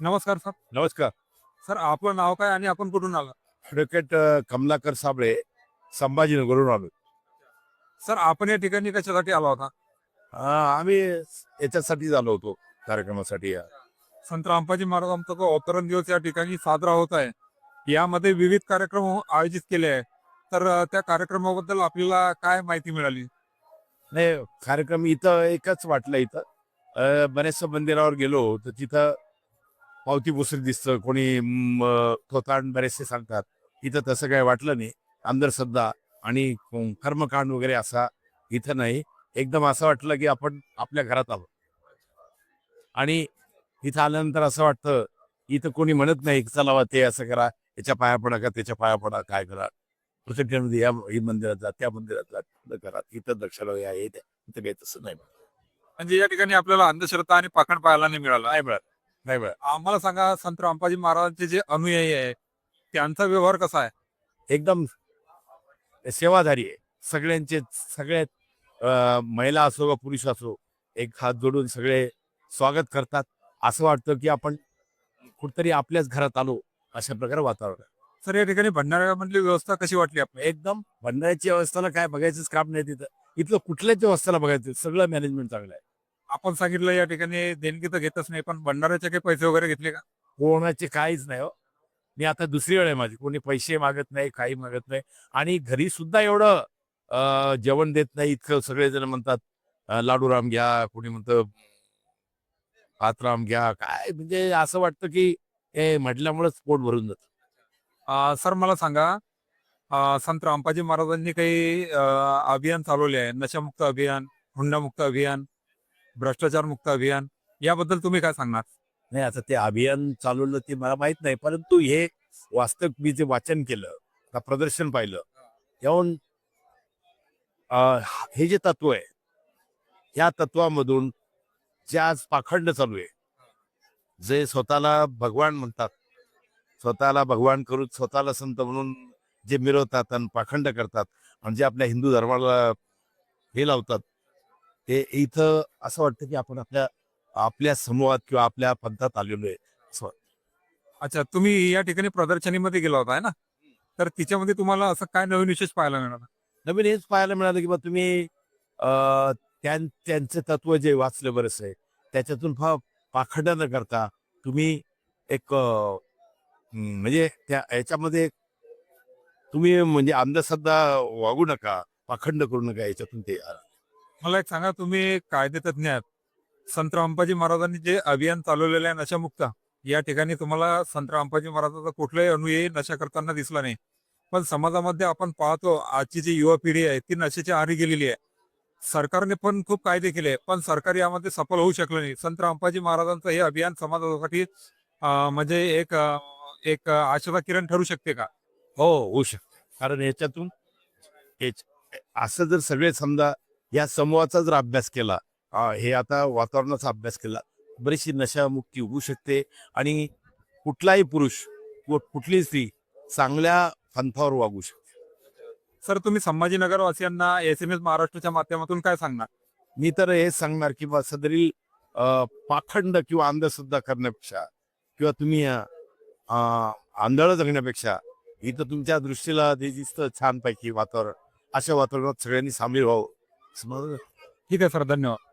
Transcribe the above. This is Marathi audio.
नमस्कार सर. नमस्कार. सर आपलं नाव काय आणि आपण कुठून आला? ॲडव्होकेट अ, कमलाकर साबळे संभाजीनगरवरून आलो. सर आपण या ठिकाणी कशासाठी आला होता? हा, आम्ही याच्यासाठीच आलो होतो कार्यक्रमासाठी. संत रामपाजी महाराजांचा जो अवतरण दिवस या ठिकाणी साजरा होत आहे यामध्ये विविध कार्यक्रम हो- आयोजित केले आहे तर अ, त्या कार्यक्रमाबद्दल आपल्याला काय माहिती मिळाली? नाही कार्यक्रम इथं एकच वाटलं इथं. अ, बऱ्याचशा मंदिरावर गेलो तर तिथं पावती पुसरी दिसतं कोणी थोतांड बरेचसे सांगतात. इथं तसं काही वाटलं नाही. अंधश्रद्धा आणि कर्मकांड वगैरे असा इथं नाही. एकदम असं वाटलं की आपण आपल्या घरात आलो आणि इथं आल्यानंतर असं वाटतं इथं कोणी म्हणत नाही चला ते असं करा. याच्या पाया पडा का त्याच्या पाया पडा. काय करा? प्रत्येक या मंदिरात जा त्या मंदिरात जा तिथं करा. इथं दक्षिणा या इथं काही तसं नाही. म्हणजे या ठिकाणी आपल्याला अंधश्रद्धा आणि पाखंड पाहायला नाही मिळाला. नाही मिळत नाही मिळत आम्हाला सांगा संत रामपाजी महाराजांचे जे अनुयायी आहे त्यांचा व्यवहार कसा आहे? एकदम सेवाधारी आहे. सगळ्यांचे सगळे अं, महिला असो वा पुरुष असो एक हात जोडून सगळे स्वागत करतात. असं वाटतं की आपण कुठतरी आपल्याच घरात आलो अशा प्रकारे वातावरण आहे. सर या ठिकाणी भंडाऱ्यामधली व्यवस्था कशी वाटली आपल्याला एकदम भंडाऱ्याची अवस्थेला काय बघायचंच काम नाही तिथं. इथलं कुठल्याच व्यवस्थेला बघायचं? सगळं मॅनेजमेंट चांगलं आहे. आपण सांगितलं या ठिकाणी देणगी तर घेतच नाही पण भंडाऱ्याचे काही पैसे वगैरे घेतले का? कोणाचे काहीच नाही हो. मी आता दुसरी वेळ आहे माझी. कोणी पैसे मागत नाही काही मागत नाही. आणि घरी सुद्धा एवढं अं, जेवण देत नाही इतकं सगळेजण म्हणतात अं, लाडूराम घ्या कोणी म्हणतं भातराम घ्या काय म्हणजे असं वाटतं की हे म्हटल्यामुळेच पोट भरून जात. अ, सर मला सांगा अ, संत रामपाजी महाराजांनी काही अ, अभियान चालवले आहे नशामुक्त अभियान हुंडामुक्त अभियान भ्रष्टाचार मुक्त अभियान याबद्दल तुम्ही काय सांगणार? नाही आता ते अभियान चालवलं ते मला माहीत नाही परंतु हे वास्तव मी जे वाचन केलं का प्रदर्शन पाहिलं याहून हे जे तत्व आहे या तत्वामधून जे आज पाखंड चालू आहे जे स्वतःला भगवान म्हणतात स्वतःला भगवान करून स्वतःला संत म्हणून जे मिरवतात आणि पाखंड करतात म्हणजे आपल्या हिंदू धर्माला हे लावतात ते इथं असं वाटतं की आपण आपल्या आपल्या समूहात किंवा आपल्या पंथात आलेलो आहे. असं. अच्छा तुम्ही या ठिकाणी प्रदर्शनीमध्ये गेला होता आहे ना? तर तिच्यामध्ये तुम्हाला असं काय नवीन विशेष पाहायला मिळालं? नवीन हेच पाहायला मिळालं की बा तुम्ही त्यांचे तत्व जे वाचलं बरंच आहे त्याच्यातून फा पाखंड न करता तुम्ही एक हं, म्हणजे त्या याच्यामध्ये तुम्ही म्हणजे अंधश्रद्धा वागू नका पाखंड करू नका याच्यातून ते मला एक सांगा तुम्ही कायदेतज्ञ आहात संत रामपाजी महाराजांनी जे अभियान चालवलेलं आहे नशामुक्त या ठिकाणी तुम्हाला संत रामपाजी महाराजांचा कुठलाही अनुयायी नशा करताना दिसला नाही. पण समाजामध्ये आपण पाहतो आजची जी युवा पिढी आहे ती नशेच्या आरी गेलेली आहे. सरकारने पण खूप कायदे केले पण सरकार यामध्ये सफल होऊ शकलं नाही. संत रामपाजी महाराजांचं हे अभियान समाजासाठी म्हणजे एक एक अं, आशाचा किरण ठरू शकते का? हो होऊ शकते. कारण याच्यातून हेच असं जर सगळे समजा या समूहाचा जर अभ्यास केला हे आता वातावरणाचा अभ्यास केला बरीचशी नशामुक्ती होऊ शकते आणि कुठलाही पुरुष व कुठलीही स्त्री चांगल्या पंथावर वागू शकते. सर तुम्ही संभाजीनगर वासियांना एस एम एस महाराष्ट्राच्या माध्यमातून काय सांगणार? मी तर हे सांगणार की बा सदरील पाखंड किंवा अंधश्रद्धा करण्यापेक्षा किंवा तुम्ही आंधळ जगण्यापेक्षा इथं तुमच्या दृष्टीला जे दिसतं छानपैकी वातावरण अशा वातावरणात सगळ्यांनी सामील व्हावं. ठीक आहे सर. धन्यवाद.